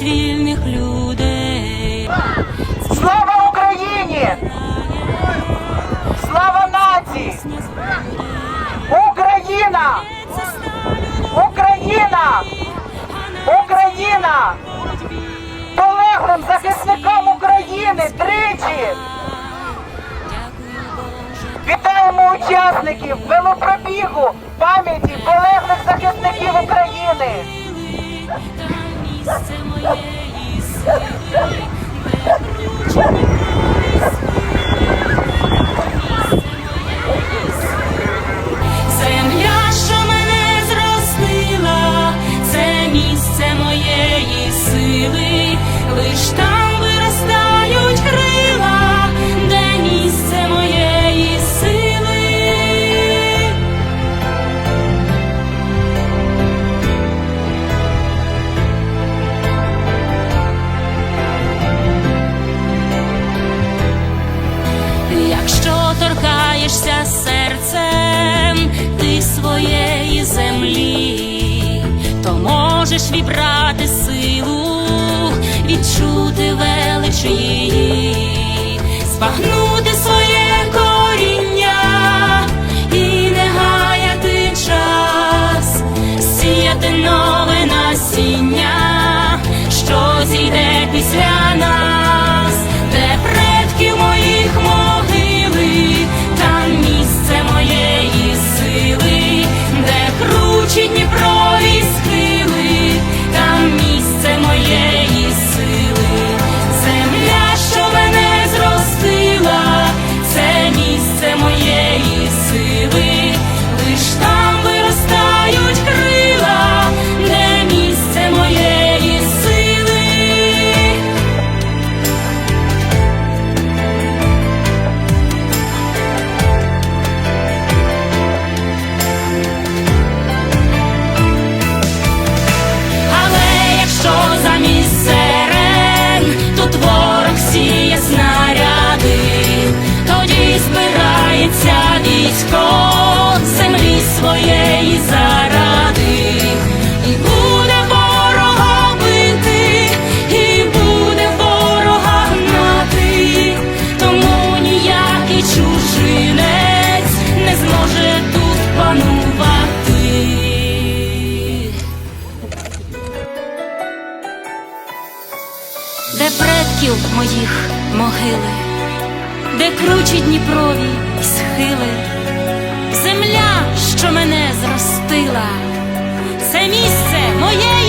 серед вільних людей. Слава Україні! Слава нації! Україна! Україна! Україна! Полеглим захисникам України тричі! Вітаємо учасників велопробігу пам'яті полеглих захисників України! Можеш вібрати силу, відчути велич її, збагнути своє коріння і не гаяти час, сіяти нове насіння, що зійде після нас, військо землі своєї заради, і буде ворога бити, і буде ворога гнати, тому ніякий чужинець не зможе тут панувати. де предків моїх могили, де кручі Дніпрові схили, земля, що мене зростила, це місце моє.